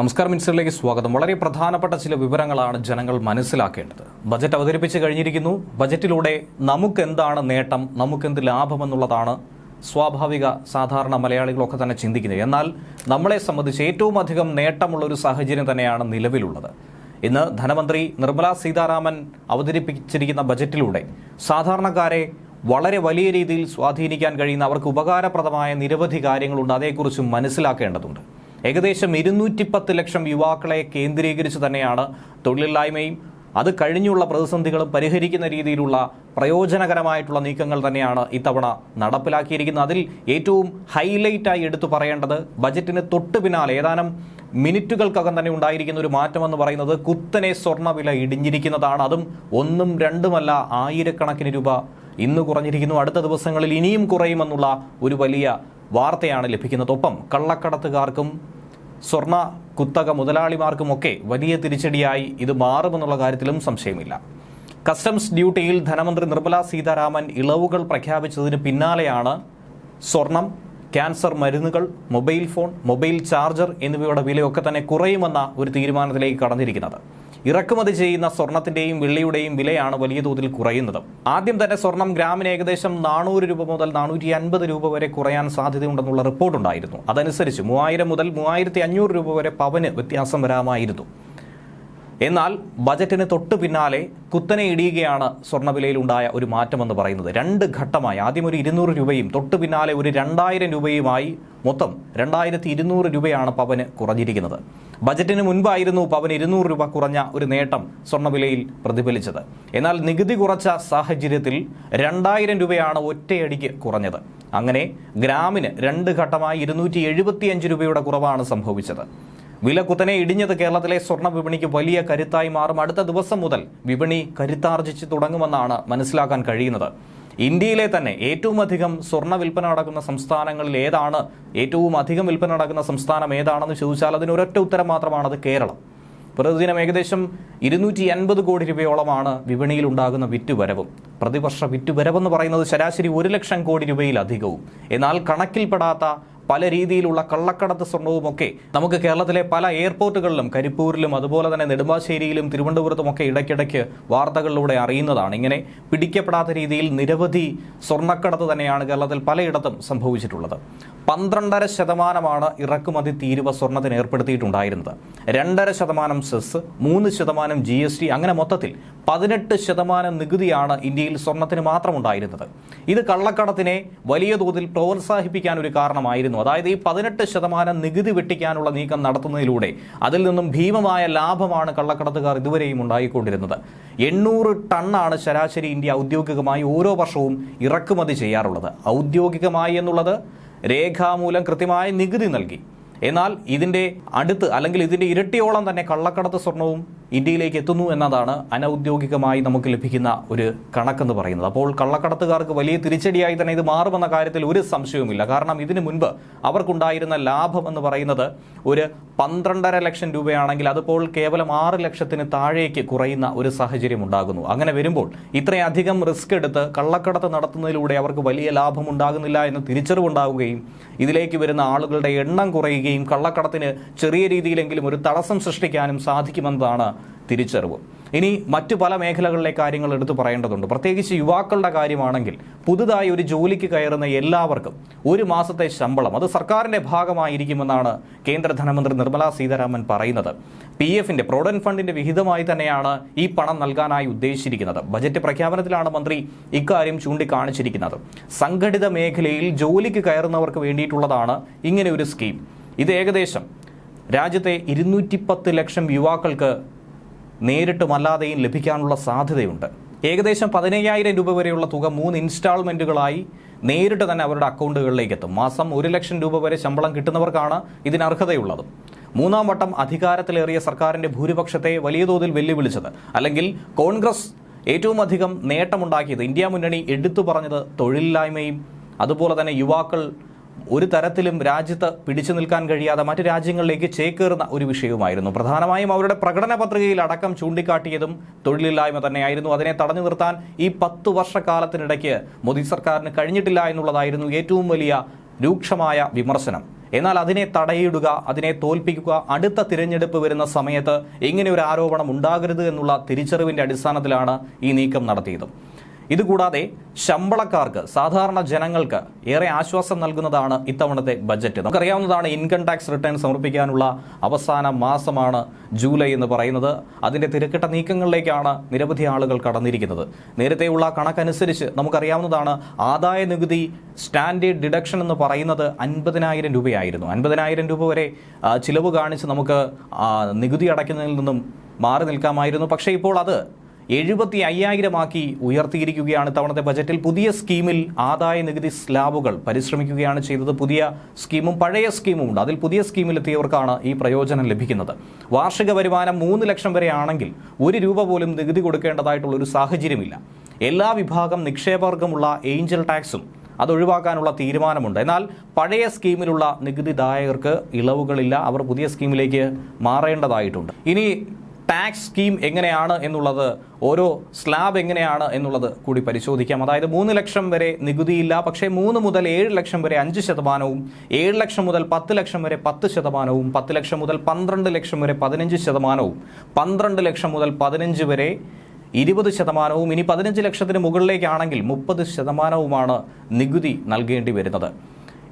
നമസ്കാരം മിനിസ്റ്ററിലേക്ക് സ്വാഗതം. വളരെ പ്രധാനപ്പെട്ട ചില വിവരങ്ങളാണ് ജനങ്ങൾ മനസ്സിലാക്കേണ്ടത്. ബജറ്റ് അവതരിപ്പിച്ച് കഴിഞ്ഞിരിക്കുന്നു. ബജറ്റിലൂടെ നമുക്ക് എന്താണ് നേട്ടം? നമുക്കെന്ത് ലാഭമെന്നുള്ളതാണ് സ്വാഭാവിക സാധാരണ മലയാളികളൊക്കെ തന്നെ ചിന്തിക്കുന്നത്. എന്നാൽ നമ്മളെ സംബന്ധിച്ച് ഏറ്റവും അധികം നേട്ടമുള്ള ഒരു സാഹചര്യം തന്നെയാണ് നിലവിലുള്ളത്. ഇന്ന് ധനമന്ത്രി നിർമ്മലാ സീതാരാമൻ അവതരിപ്പിച്ചിരിക്കുന്ന ബജറ്റിലൂടെ സാധാരണക്കാരെ വളരെ വലിയ രീതിയിൽ സ്വാധീനിക്കാൻ കഴിയുന്ന അവർക്ക് ഉപകാരപ്രദമായ നിരവധി കാര്യങ്ങളുണ്ട്. അതേക്കുറിച്ച് മനസ്സിലാക്കേണ്ടതുണ്ട്. ഏകദേശം ഇരുന്നൂറ്റി പത്ത് ലക്ഷം യുവാക്കളെ കേന്ദ്രീകരിച്ച് തന്നെയാണ് തൊഴിലില്ലായ്മയും അത് കഴിഞ്ഞുള്ള പ്രതിസന്ധികളും പരിഹരിക്കുന്ന രീതിയിലുള്ള പ്രയോജനകരമായിട്ടുള്ള നീക്കങ്ങൾ തന്നെയാണ് ഇത്തവണ നടപ്പിലാക്കിയിരിക്കുന്നത്. അതിൽ ഏറ്റവും ഹൈലൈറ്റായി എടുത്തു പറയേണ്ടത് ബജറ്റിന് തൊട്ടു പിന്നാലെ ഏതാനും മിനിറ്റുകൾക്കകം തന്നെ ഉണ്ടായിരിക്കുന്ന ഒരു മാറ്റം എന്ന് പറയുന്നത് കുത്തനെ സ്വർണവില ഇടിഞ്ഞിരിക്കുന്നതാണ്. അതും ഒന്നും രണ്ടുമല്ല ആയിരക്കണക്കിന് രൂപ ഇന്ന് കുറഞ്ഞിരിക്കുന്നു. അടുത്ത ദിവസങ്ങളിൽ ഇനിയും കുറയുമെന്നുള്ള ഒരു വലിയ വാർത്തയാണ് ലഭിക്കുന്നത്. ഒപ്പം കള്ളക്കടത്തുകാർക്കും സ്വർണ കുത്തക മുതലാളിമാർക്കുമൊക്കെ വലിയ തിരിച്ചടിയായി ഇത് മാറുമെന്നുള്ള കാര്യത്തിലും സംശയമില്ല. കസ്റ്റംസ് ഡ്യൂട്ടിയിൽ ധനമന്ത്രി നിർമ്മലാ സീതാരാമൻ ഇളവുകൾ പ്രഖ്യാപിച്ചതിന് പിന്നാലെയാണ് സ്വർണം ക്യാൻസർ മരുന്നുകൾ മൊബൈൽ ഫോൺ മൊബൈൽ ചാർജർ എന്നിവയുടെ വിലയൊക്കെ തന്നെ കുറയുമെന്ന ഒരു തീരുമാനത്തിലേക്ക് കടന്നിരിക്കുന്നത്. ഇറക്കുമതി ചെയ്യുന്ന സ്വർണത്തിന്റെയും വെള്ളിയുടെയും വിലയാണ് വലിയ തോതിൽ കുറയുന്നത്. ആദ്യം തന്നെ സ്വർണം ഗ്രാമിന് ഏകദേശം നാനൂറ് രൂപ മുതൽ നാനൂറ്റി അൻപത് രൂപ വരെ കുറയാൻ സാധ്യതയുണ്ടെന്നുള്ള റിപ്പോർട്ടുണ്ടായിരുന്നു. അതനുസരിച്ച് മൂവായിരം മുതൽ മൂവായിരത്തി അഞ്ഞൂറ് രൂപ വരെ പവന് വ്യത്യാസം വരാമായിരുന്നു. എന്നാൽ ബജറ്റിന് തൊട്ടു പിന്നാലെ കുത്തനെ ഇടിയുകയാണ് സ്വർണവിലയിലുണ്ടായ ഒരു മാറ്റമെന്ന് പറയുന്നത്. രണ്ട് ഘട്ടമായി. ആദ്യം ഒരു ഇരുന്നൂറ് രൂപയും തൊട്ടു പിന്നാലെ ഒരു രണ്ടായിരം രൂപയുമായി മൊത്തം രണ്ടായിരത്തി ഇരുന്നൂറ് രൂപയാണ് പവന് കുറഞ്ഞിരിക്കുന്നത്. ബജറ്റിന് മുൻപായിരുന്നു പവന് ഇരുന്നൂറ് രൂപ കുറഞ്ഞ ഒരു നേട്ടം സ്വർണവിലയിൽ പ്രതിഫലിച്ചത്. എന്നാൽ നികുതി കുറച്ച സാഹചര്യത്തിൽ രണ്ടായിരം രൂപയാണ് ഒറ്റയടിക്ക് കുറഞ്ഞത്. അങ്ങനെ ഗ്രാമിന് രണ്ട് ഘട്ടമായി ഇരുന്നൂറ്റി രൂപയുടെ കുറവാണ് സംഭവിച്ചത്. വില കുത്തനെ ഇടിഞ്ഞത് കേരളത്തിലെ സ്വർണ വിപണിക്ക് വലിയ കരുത്തായി മാറും. അടുത്ത ദിവസം മുതൽ വിപണി കരുത്താർജിച്ച് തുടങ്ങുമെന്നാണ് മനസ്സിലാക്കാൻ കഴിയുന്നത്. ഇന്ത്യയിലെ തന്നെ ഏറ്റവും അധികം സ്വർണ വിൽപ്പന നടക്കുന്ന സംസ്ഥാനങ്ങളിൽ ഏതാണ്? ഏറ്റവും അധികം വിൽപ്പന നടക്കുന്ന സംസ്ഥാനം ഏതാണെന്ന് ചോദിച്ചാൽ അതിന് ഒരൊറ്റ ഉത്തരം മാത്രമാണത് കേരളം. പ്രതിദിനം ഏകദേശം ഇരുന്നൂറ്റി അൻപത് കോടി രൂപയോളമാണ് വിപണിയിൽ ഉണ്ടാകുന്ന വിറ്റുവരവും. പ്രതിവർഷ വിറ്റുവരവെന്ന് പറയുന്നത് ശരാശരി ഒരു ലക്ഷം കോടി രൂപയിലധികവും. എന്നാൽ കണക്കിൽപ്പെടാത്ത പല രീതിയിലുള്ള കള്ളക്കടത്ത് സ്വർണവുമൊക്കെ നമുക്ക് കേരളത്തിലെ പല എയർപോർട്ടുകളിലും കരിപ്പൂരിലും അതുപോലെ തന്നെ നെടുമ്പാശ്ശേരിയിലും തിരുവനന്തപുരത്തുമൊക്കെ ഇടയ്ക്കിടയ്ക്ക് വാർത്തകളിലൂടെ അറിയുന്നതാണ്. ഇങ്ങനെ പിടിക്കപ്പെടാത്ത രീതിയിൽ നിരവധി സ്വർണക്കടത്ത് തന്നെയാണ് കേരളത്തിൽ പലയിടത്തും സംഭവിച്ചിട്ടുള്ളത്. പന്ത്രണ്ടര ശതമാനമാണ് ഇറക്കുമതി തീരുവ സ്വർണത്തിന് ഏർപ്പെടുത്തിയിട്ടുണ്ടായിരുന്നത്. രണ്ടര ശതമാനം സെസ് മൂന്ന് ശതമാനം ജി എസ് ടി അങ്ങനെ മൊത്തത്തിൽ പതിനെട്ട് ശതമാനം നികുതിയാണ് ഇന്ത്യയിൽ സ്വർണത്തിന് മാത്രം ഉണ്ടായിരുന്നത്. ഇത് കള്ളക്കടത്തിനെ വലിയ തോതിൽ പ്രോത്സാഹിപ്പിക്കാൻ ഒരു കാരണമായിരുന്നു അതായത് ഈ പതിനെട്ട് ശതമാനം നികുതി വെട്ടിക്കാനുള്ള നീക്കം നടത്തുന്നതിലൂടെ അതിൽ നിന്നും ഭീമമായ ലാഭമാണ് കള്ളക്കടത്തുകാർ ഇതുവരെയും ഉണ്ടായിക്കൊണ്ടിരുന്നത്. എണ്ണൂറ് ടണ്ണാണ് ശരാശരി ഇന്ത്യ ഔദ്യോഗികമായി ഓരോ വർഷവും ഇറക്കുമതി ചെയ്യാറുള്ളത്. ഔദ്യോഗികമായി എന്നുള്ളത് രേഖാമൂലം കൃത്യമായ നികുതി നൽകി. എന്നാൽ ഇതിന്റെ അടുത്ത് അല്ലെങ്കിൽ ഇതിന്റെ ഇരട്ടിയോളം തന്നെ കള്ളക്കടത്ത് സ്വർണവും ഇന്ത്യയിലേക്ക് എത്തുന്നു എന്നതാണ് അനൌദ്യോഗികമായി നമുക്ക് ലഭിക്കുന്ന ഒരു കണക്കെന്ന് പറയുന്നത്. അപ്പോൾ കള്ളക്കടത്തുകാർക്ക് വലിയ തിരിച്ചടിയായി തന്നെ ഇത് മാറുമെന്ന കാര്യത്തിൽ ഒരു സംശയവുമില്ല. കാരണം ഇതിനു മുൻപ് അവർക്കുണ്ടായിരുന്ന ലാഭം എന്ന് പറയുന്നത് ഒരു പന്ത്രണ്ടര ലക്ഷം രൂപയാണെങ്കിൽ അതിപ്പോൾ കേവലം ആറ് ലക്ഷത്തിന് താഴേക്ക് കുറയുന്ന ഒരു സാഹചര്യം ഉണ്ടാകുന്നു. അങ്ങനെ വരുമ്പോൾ ഇത്രയധികം റിസ്ക് എടുത്ത് കള്ളക്കടത്ത് നടത്തുന്നതിലൂടെ അവർക്ക് വലിയ ലാഭം ഉണ്ടാകുന്നില്ല എന്ന് തിരിച്ചറിവുണ്ടാവുകയും ഇതിലേക്ക് വരുന്ന ആളുകളുടെ എണ്ണം കുറയുകയും കള്ളക്കടത്തിന് ചെറിയ രീതിയിലെങ്കിലും ഒരു തടസ്സം സൃഷ്ടിക്കാനും സാധിക്കുമെന്നതാണ് തിരിച്ചറിവ്. ഇനി മറ്റു പല മേഖലകളിലെ കാര്യങ്ങൾ എടുത്തു പറയേണ്ടതുണ്ട്. പ്രത്യേകിച്ച് യുവാക്കളുടെ കാര്യമാണെങ്കിൽ പുതുതായി ഒരു ജോലിക്ക് കയറുന്ന എല്ലാവർക്കും ഒരു മാസത്തെ ശമ്പളം. അത് സർക്കാരിന്റെ ഭാഗമായിരിക്കുമെന്നാണ് കേന്ദ്ര ധനമന്ത്രി നിർമ്മല സീതാരാമൻ പറയുന്നത്. പി എഫിന്റെ പ്രോവിഡന്റ് ഫണ്ടിന്റെ വിഹിതമായി തന്നെയാണ് ഈ പണം നൽകാനായി ഉദ്ദേശിച്ചിരിക്കുന്നത്. ബജറ്റ് പ്രഖ്യാപനത്തിലാണ് മന്ത്രി ഇക്കാര്യം ചൂണ്ടിക്കാണിച്ചിരിക്കുന്നത്. സംഘടിത മേഖലയിൽ ജോലിക്ക് കയറുന്നവർക്ക് വേണ്ടിയിട്ടുള്ളതാണ് ഇങ്ങനെ ഒരു സ്കീം. ഇത് ഏകദേശം രാജ്യത്തെ ഇരുന്നൂറ്റി ലക്ഷം യുവാക്കൾക്ക് നേരിട്ടും അല്ലാതെയും ലഭിക്കാനുള്ള സാധ്യതയുണ്ട്. ഏകദേശം പതിനയ്യായിരം രൂപ വരെയുള്ള തുക മൂന്ന് ഇൻസ്റ്റാൾമെന്റുകളായി നേരിട്ട് തന്നെ അവരുടെ അക്കൗണ്ടുകളിലേക്ക് എത്തും മാസം ഒരു ലക്ഷം രൂപ വരെ ശമ്പളം കിട്ടുന്നവർക്കാണ് ഇതിന് അർഹതയുള്ളത്. മൂന്നാം വട്ടം അധികാരത്തിലേറിയ സർക്കാരിന്റെ ഭൂരിപക്ഷത്തെ വലിയ തോതിൽ വെല്ലുവിളിച്ചത്. അല്ലെങ്കിൽ കോൺഗ്രസ് ഏറ്റവും അധികം നേട്ടമുണ്ടാക്കിയത് ഇന്ത്യ മുന്നണി എടുത്തു പറഞ്ഞത് തൊഴിലില്ലായ്മയും അതുപോലെ തന്നെ യുവാക്കൾ ഒരു തരത്തിലും രാജ്യത്ത് പിടിച്ചു നിൽക്കാൻ കഴിയാതെ മറ്റു രാജ്യങ്ങളിലേക്ക് ചേക്കേറുന്ന ഒരു വിഷയവുമായിരുന്നു. പ്രധാനമായും അവരുടെ പ്രകടന പത്രികയിൽ അടക്കം ചൂണ്ടിക്കാട്ടിയതും തൊഴിലില്ലായ്മ തന്നെയായിരുന്നു. അതിനെ തടഞ്ഞു നിർത്താൻ ഈ പത്ത് വർഷക്കാലത്തിനിടയ്ക്ക് മോദി സർക്കാരിന് കഴിഞ്ഞിട്ടില്ല എന്നുള്ളതായിരുന്നു ഏറ്റവും വലിയ രൂക്ഷമായ വിമർശനം. എന്നാൽ അതിനെ തടയിടുക അതിനെ തോൽപ്പിക്കുക അടുത്ത തിരഞ്ഞെടുപ്പ് വരുന്ന സമയത്ത് ഇങ്ങനെ ഒരു ആരോപണം ഉണ്ടാകരുത് എന്നുള്ള തിരിച്ചറിവിന്റെ അടിസ്ഥാനത്തിലാണ് ഈ നീക്കം നടത്തിയത്. ഇതുകൂടാതെ ശമ്പളക്കാർക്ക് സാധാരണ ജനങ്ങൾക്ക് ഏറെ ആശ്വാസം നൽകുന്നതാണ് ഇത്തവണത്തെ ബജറ്റ്. നമുക്കറിയാവുന്നതാണ് ഇൻകം ടാക്സ് റിട്ടേൺ സമർപ്പിക്കാനുള്ള അവസാന മാസമാണ് ജൂലൈ എന്ന് പറയുന്നത്. അതിന്റെ തിരക്കിട്ട നീക്കങ്ങളിലേക്കാണ് നിരവധി ആളുകൾ കടന്നിരിക്കുന്നത്. നേരത്തെയുള്ള കണക്കനുസരിച്ച് നമുക്കറിയാവുന്നതാണ് ആദായ നികുതി സ്റ്റാൻഡേർഡ് ഡിഡക്ഷൻ എന്ന് പറയുന്നത് അൻപതിനായിരം രൂപയായിരുന്നു. അൻപതിനായിരം രൂപ വരെ ചിലവ് കാണിച്ച് നമുക്ക് നികുതി അടയ്ക്കുന്നതിൽ നിന്നും മാറി നിൽക്കാമായിരുന്നു. പക്ഷേ ഇപ്പോൾ അത് എഴുപത്തി അയ്യായിരമാക്കി ഉയർത്തിയിരിക്കുകയാണ് ഇത്തവണത്തെ ബജറ്റിൽ. പുതിയ സ്കീമിൽ ആദായ നികുതി സ്ലാബുകൾ പരിശ്രമിക്കുകയാണ് ചെയ്തത്. പുതിയ സ്കീമും പഴയ സ്കീമും ഉണ്ട്. അതിൽ പുതിയ സ്കീമിലെത്തിയവർക്കാണ് ഈ പ്രയോജനം ലഭിക്കുന്നത്. വാർഷിക വരുമാനം മൂന്ന് ലക്ഷം വരെ ആണെങ്കിൽ ഒരു രൂപ പോലും നികുതി കൊടുക്കേണ്ടതായിട്ടുള്ള ഒരു സാഹചര്യമില്ല. എല്ലാ വിഭാഗം നിക്ഷേപകർക്കുമുള്ള ഏഞ്ചൽ ടാക്സും അത് ഒഴിവാക്കാനുള്ള തീരുമാനമുണ്ട്. എന്നാൽ പഴയ സ്കീമിലുള്ള നികുതിദായകർക്ക് ഇളവുകളില്ല. അവർ പുതിയ സ്കീമിലേക്ക് മാറേണ്ടതായിട്ടുണ്ട്. ഇനി ടാക്സ് സ്കീം എങ്ങനെയാണ് എന്നുള്ളത് ഓരോ സ്ലാബ് എങ്ങനെയാണ് എന്നുള്ളത് കൂടി പരിശോധിക്കാം. അതായത് മൂന്ന് ലക്ഷം വരെ നികുതിയില്ല പക്ഷേ മൂന്ന് മുതൽ ഏഴ് ലക്ഷം വരെ അഞ്ച് ശതമാനവും ഏഴ് ലക്ഷം മുതൽ പത്ത് ലക്ഷം വരെ പത്ത് ശതമാനവും പത്ത് ലക്ഷം മുതൽ പന്ത്രണ്ട് ലക്ഷം വരെ പതിനഞ്ച് ശതമാനവും പന്ത്രണ്ട് ലക്ഷം മുതൽ പതിനഞ്ച് വരെ ഇരുപത് ശതമാനവും ഇനി പതിനഞ്ച് ലക്ഷത്തിന് മുകളിലേക്കാണെങ്കിൽ മുപ്പത് ശതമാനവുമാണ് നികുതി നൽകേണ്ടി വരുന്നത്.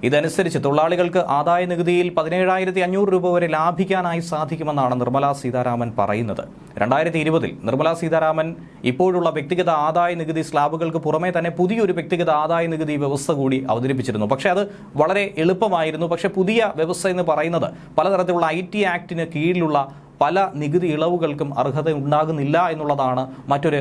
ഇതനുസരിച്ച് തൊഴിലാളികൾക്ക് ആദായ നികുതിയിൽ പതിനേഴായിരത്തി അഞ്ഞൂറ് രൂപ വരെ ലാഭിക്കാനായി സാധിക്കുമെന്നാണ് നിർമ്മലാ സീതാരാമൻ പറയുന്നത്. രണ്ടായിരത്തി ഇരുപതിൽ നിർമ്മലാ സീതാരാമൻ ഇപ്പോഴുള്ള വ്യക്തിഗത ആദായ നികുതി സ്ലാബുകൾക്ക് പുറമെ തന്നെ പുതിയൊരു വ്യക്തിഗത ആദായ നികുതി വ്യവസ്ഥ കൂടി അവതരിപ്പിച്ചിരുന്നു. പക്ഷേ അത് വളരെ എളുപ്പമായിരുന്നു. പക്ഷേ പുതിയ വ്യവസ്ഥ എന്ന് പറയുന്നത് പലതരത്തിലുള്ള ഐ ടി ആക്ടിന് കീഴിലുള്ള പല നികുതി ഇളവുകൾക്കും അർഹത ഉണ്ടാകുന്നില്ല എന്നുള്ളതാണ് മറ്റൊരു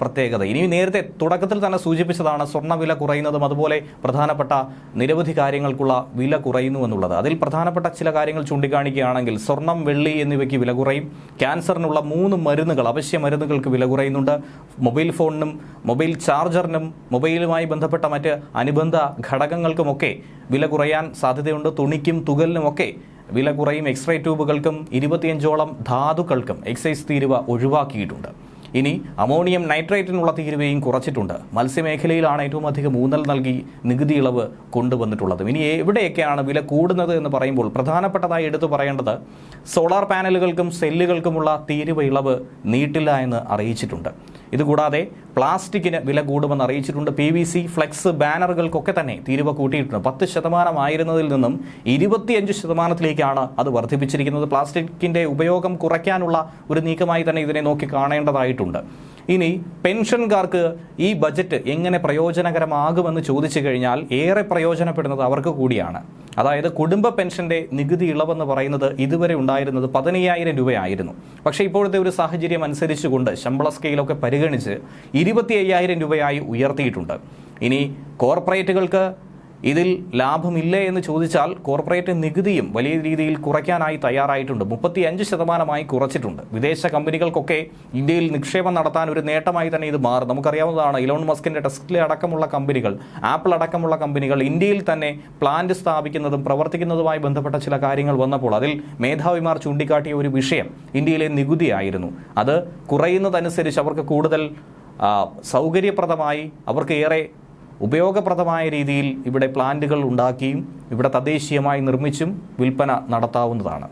പ്രത്യേകത. ഇനി നേരത്തെ തുടക്കത്തിൽ തന്നെ സൂചിപ്പിച്ചതാണ് സ്വർണവില കുറയുന്നതും അതുപോലെ പ്രധാനപ്പെട്ട നിരവധി കാര്യങ്ങൾക്കുള്ള വില കുറയുന്നു എന്നുള്ളത്. അതിൽ പ്രധാനപ്പെട്ട ചില കാര്യങ്ങൾ ചൂണ്ടിക്കാണിക്കുകയാണെങ്കിൽ സ്വർണം വെള്ളി എന്നിവയ്ക്ക് വില കുറയും. ക്യാൻസറിനുള്ള മൂന്ന് മരുന്നുകൾ അവശ്യ മരുന്നുകൾക്ക് വില കുറയുന്നുണ്ട്. മൊബൈൽ ഫോണിനും മൊബൈൽ ചാർജറിനും മൊബൈലുമായി ബന്ധപ്പെട്ട മറ്റ് അനുബന്ധ ഘടകങ്ങൾക്കുമൊക്കെ വില കുറയാൻ സാധ്യതയുണ്ട്. തുണിക്കും തുകലിനുമൊക്കെ വില കുറയും. എക്സ്റേ ട്യൂബുകൾക്കും ഇരുപത്തിയഞ്ചോളം ധാതുക്കൾക്കും എക്സൈസ് തീരുവ ഒഴിവാക്കിയിട്ടുണ്ട്. ഇനി അമോണിയം നൈട്രേറ്റിനുള്ള തീരുവയും കുറച്ചിട്ടുണ്ട്. മത്സ്യമേഖലയിലാണ് ഏറ്റവും അധികം ഊന്നൽ നൽകി നികുതി ഇളവ് കൊണ്ടുവന്നിട്ടുള്ളത്. ഇനി എവിടെയൊക്കെയാണ് വില കൂടുന്നത് എന്ന് പറയുമ്പോൾ പ്രധാനപ്പെട്ടതായി എടുത്തു പറയേണ്ടത് സോളാർ പാനലുകൾക്കും സെല്ലുകൾക്കുമുള്ള തീരുവ ഇളവ് നീട്ടില്ല എന്ന് അറിയിച്ചിട്ടുണ്ട്. ഇതുകൂടാതെ പ്ലാസ്റ്റിക്കിന് വില കൂടുമെന്ന് അറിയിച്ചിട്ടുണ്ട് പി വി സി ഫ്ലെക്സ് ബാനറുകൾക്കൊക്കെ തന്നെ തീരുവ കൂട്ടിയിട്ടുണ്ട്. പത്ത് ശതമാനമായിരുന്നതിൽ നിന്നും ഇരുപത്തിയഞ്ച് ശതമാനത്തിലേക്കാണ് അത് വർദ്ധിപ്പിച്ചിരിക്കുന്നത്. പ്ലാസ്റ്റിക്കിന്റെ ഉപയോഗം കുറയ്ക്കാനുള്ള ഒരു നീക്കമായി തന്നെ ഇതിനെ നോക്കി കാണേണ്ടതായിട്ടുണ്ട്. ഇനി പെൻഷൻകാർക്ക് ഈ ബജറ്റ് എങ്ങനെ പ്രയോജനകരമാകുമെന്ന് ചോദിച്ചു കഴിഞ്ഞാൽ ഏറെ പ്രയോജനപ്പെടുന്നത് അവർക്ക് കൂടിയാണ്. അതായത് കുടുംബ പെൻഷന്റെ നികുതി ഇളവെന്ന് പറയുന്നത് ഇതുവരെ ഉണ്ടായിരുന്നത് പതിനയ്യായിരം രൂപയായിരുന്നു. പക്ഷേ ഇപ്പോഴത്തെ ഒരു സാഹചര്യം അനുസരിച്ചുകൊണ്ട് ശമ്പള സ്കെയിലൊക്കെ പരിഗണിച്ച് ഇരുപത്തി അയ്യായിരം രൂപയായി ഉയർത്തിയിട്ടുണ്ട്. ഇനി കോർപ്പറേറ്റുകൾക്ക് ഇതിൽ ലാഭമില്ലേ എന്ന് ചോദിച്ചാൽ കോർപ്പറേറ്റ് നികുതിയും വലിയ രീതിയിൽ കുറയ്ക്കാനായി തയ്യാറായിട്ടുണ്ട്. മുപ്പത്തി അഞ്ച് ശതമാനമായി കുറച്ചിട്ടുണ്ട്. വിദേശ കമ്പനികൾക്കൊക്കെ ഇന്ത്യയിൽ നിക്ഷേപം നടത്താൻ ഒരു നേട്ടമായി തന്നെ ഇത് മാറും. നമുക്കറിയാവുന്നതാണ് ഇലോൺ മസ്കിന്റെ ടെസ്റ്റിലെ അടക്കമുള്ള കമ്പനികൾ ആപ്പിൾ അടക്കമുള്ള കമ്പനികൾ ഇന്ത്യയിൽ തന്നെ പ്ലാന്റ് സ്ഥാപിക്കുന്നതും പ്രവർത്തിക്കുന്നതുമായി ബന്ധപ്പെട്ട ചില കാര്യങ്ങൾ വന്നപ്പോൾ അതിൽ മേധാവിമാർ ചൂണ്ടിക്കാട്ടിയ ഒരു വിഷയം ഇന്ത്യയിലെ നികുതിയായിരുന്നു. അത് കുറയുന്നതനുസരിച്ച് അവർക്ക് കൂടുതൽ സൗകര്യപ്രദമായി അവർക്ക് ഏറെ ഉപയോഗപ്രദമായ രീതിയിൽ ഇവിടെ പ്ലാന്റുകൾ ഉണ്ടാക്കിയും ഇവിടെ തദ്ദേശീയമായി നിർമ്മിച്ചും വിൽപ്പന നടത്താവുന്നതാണ്.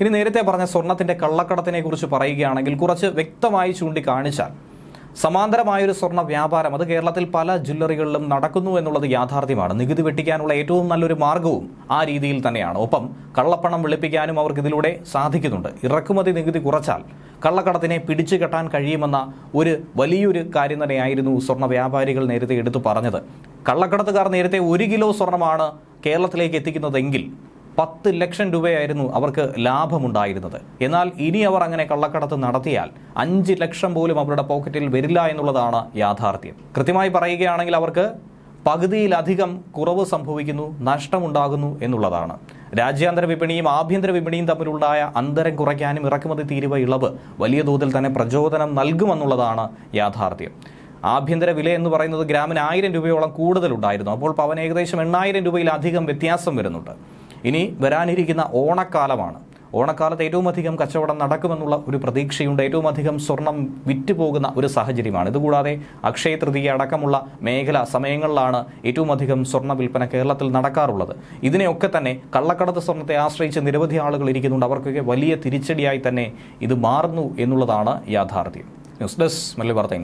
ഇനി നേരത്തെ പറഞ്ഞ സ്വർണത്തിന്റെ കള്ളക്കടത്തിനെ കുറിച്ച് പറയുകയാണെങ്കിൽ കുറച്ച് വ്യക്തമായി ചൂണ്ടിക്കാണിച്ചാൽ സമാന്തരമായൊരു സ്വർണ വ്യാപാരം അത് കേരളത്തിൽ പല ജ്വല്ലറികളിലും നടക്കുന്നു എന്നുള്ളത് യാഥാർത്ഥ്യമാണ്. നികുതി വെട്ടിക്കാനുള്ള ഏറ്റവും നല്ലൊരു മാർഗവും ആ രീതിയിൽ തന്നെയാണ്. ഒപ്പം കള്ളപ്പണം വെളുപ്പിക്കാനും അവർക്ക് ഇതിലൂടെ സാധിക്കുന്നുണ്ട്. ഇറക്കുമതി നികുതി കുറച്ചാൽ കള്ളക്കടത്തിനെ പിടിച്ചു കെട്ടാൻ കഴിയുമെന്ന ഒരു വലിയൊരു കാര്യം തന്നെയായിരുന്നു സ്വർണ വ്യാപാരികൾ നേരത്തെ എടുത്തു പറഞ്ഞത്. കള്ളക്കടത്തുകാർ നേരത്തെ ഒരു കിലോ സ്വർണമാണ് കേരളത്തിലേക്ക് എത്തിക്കുന്നതെങ്കിൽ പത്ത് ലക്ഷം രൂപയായിരുന്നു അവർക്ക് ലാഭമുണ്ടായിരുന്നത്. എന്നാൽ ഇനി അവർ അങ്ങനെ കള്ളക്കടത്ത് നടത്തിയാൽ അഞ്ച് ലക്ഷം പോലും അവരുടെ പോക്കറ്റിൽ വരില്ല എന്നുള്ളതാണ് യാഥാർത്ഥ്യം. കൃത്യമായി പറയുകയാണെങ്കിൽ അവർക്ക് പകുതിയിലധികം കുറവ് സംഭവിക്കുന്നു നഷ്ടമുണ്ടാകുന്നു എന്നുള്ളതാണ്. രാജ്യാന്തര വിപണിയും ആഭ്യന്തര വിപണിയും തമ്മിലുണ്ടായ അന്തരം കുറയ്ക്കാനും ഇറക്കുമതി തീരുവ ഇളവ് വലിയ തോതിൽ തന്നെ പ്രചോദനം നൽകുമെന്നുള്ളതാണ് യാഥാർത്ഥ്യം. ആഭ്യന്തര വില എന്ന് പറയുന്നത് ഗ്രാമിന് ആയിരം രൂപയോളം കൂടുതലുണ്ടായിരുന്നു. അപ്പോൾ പവൻ ഏകദേശം എണ്ണായിരം രൂപയിലധികം വ്യത്യാസം വരുന്നുണ്ട്. ഇനി വരാനിരിക്കുന്ന ഓണക്കാലമാണ്. ഓണക്കാലത്ത് ഏറ്റവും അധികം കച്ചവടം നടക്കുമെന്നുള്ള ഒരു പ്രതീക്ഷയുണ്ട്. ഏറ്റവും അധികം സ്വർണം വിറ്റുപോകുന്ന ഒരു സാഹചര്യമാണ്. ഇതുകൂടാതെ അക്ഷയ തൃതീയ അടക്കമുള്ള മേഖല സമയങ്ങളിലാണ് ഏറ്റവും അധികം സ്വർണ വിൽപ്പന കേരളത്തിൽ നടക്കാറുള്ളത്. ഇതിനെയൊക്കെ തന്നെ കള്ളക്കടത്ത് സ്വർണത്തെ ആശ്രയിച്ച് നിരവധി ആളുകൾ ഇരിക്കുന്നുണ്ട്. അവർക്കൊക്കെ വലിയ തിരിച്ചടിയായി തന്നെ ഇത് മാറുന്നു എന്നുള്ളതാണ് യാഥാർത്ഥ്യം. ന്യൂസ് ഡെസ്ക് മല്ലി വാർത്ത